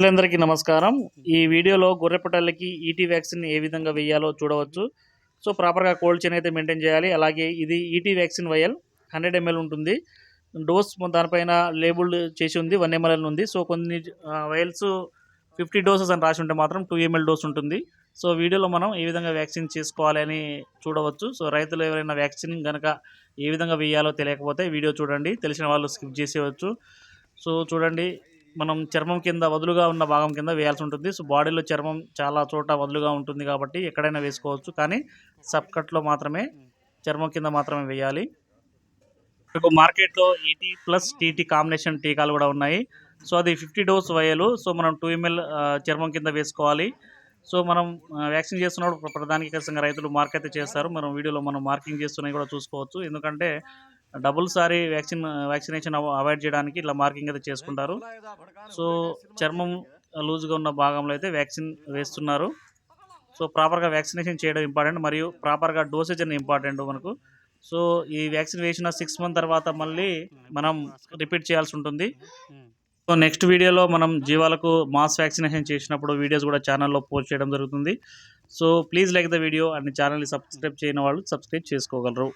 రైతులందరికీ నమస్కారం. ఈ వీడియోలో గొర్రెపటల్లకి ఈటీ వ్యాక్సిన్ ఏ విధంగా వేయాలో చూడవచ్చు. సో ప్రాపర్గా కోల్డ్ చైన్ అయితే మెయింటైన్ చేయాలి. అలాగే ఇది ఈటీ వ్యాక్సిన్ వైఎల్ హండ్రెడ్ ఎంఎల్ ఉంటుంది. డోస్ దానిపైన లేబుల్డ్ చేసి ఉంది వన్ ఎంఎల్ ఉంది. సో కొన్ని వైల్స్ ఫిఫ్టీ డోసెస్ అని రాసి ఉంటే మాత్రం టూ ఎంఎల్ డోస్ ఉంటుంది. సో వీడియోలో మనం ఏ విధంగా వ్యాక్సిన్ చేసుకోవాలి అని చూడవచ్చు. సో రైతులు ఎవరైనా వ్యాక్సిన్ కనుక ఏ విధంగా వేయాలో తెలియకపోతే వీడియో చూడండి. తెలిసిన వాళ్ళు స్కిప్ చేసేవచ్చు సో చూడండి. మనం చర్మం కింద వదులుగా ఉన్న భాగం కింద వేయాల్సి ఉంటుంది. సో బాడీలో చర్మం చాలా చోట వదులుగా ఉంటుంది కాబట్టి ఎక్కడైనా వేసుకోవచ్చు. కానీ సబ్ కట్లో మాత్రమే చర్మం కింద మాత్రమే వేయాలి. ఇప్పుడు మార్కెట్లో ఈటీ ప్లస్ టీటీ కాంబినేషన్ టీకాలు కూడా ఉన్నాయి. సో అది ఫిఫ్టీ డోస్ వయలు. సో మనం టూ ఎంఎల్ చర్మం కింద వేసుకోవాలి. సో మనం వ్యాక్సిన్ చేస్తున్నప్పుడు ప్రధానికంగా రైతులు మార్క్ అయితే చేస్తారు. మనం వీడియోలో మనం మార్కింగ్ చేస్తున్నాయి కూడా చూసుకోవచ్చు. ఎందుకంటే డబుల్ సారి వ్యాక్సిన్ వ్యాక్సినేషన్ అవాయిడ్ చేయడానికి ఇట్లా మార్కింగ్ అయితే చేసుకుంటారు. సో చర్మం లూజ్గా ఉన్న భాగంలో అయితే వ్యాక్సిన్ వేస్తున్నారు. సో ప్రాపర్గా వ్యాక్సినేషన్ చేయడం ఇంపార్టెంట్ మరియు ప్రాపర్గా డోసేజ్ అనేది ఇంపార్టెంట్ మనకు. సో ఈ వ్యాక్సిన్ వేసిన సిక్స్ మంత్ తర్వాత మళ్ళీ మనం రిపీట్ చేయాల్సి ఉంటుంది. సో నెక్స్ట్ వీడియోలో మనం జీవాలకు మాస్ వ్యాక్సినేషన్ చేసినప్పుడు వీడియోస్ కూడా ఛానల్లో పోస్ట్ చేయడం జరుగుతుంది. So please like the video and ఛానల్ని సబ్స్క్రైబ్ చేయని వాళ్ళు సబ్స్క్రైబ్ చేసుకోగలరు.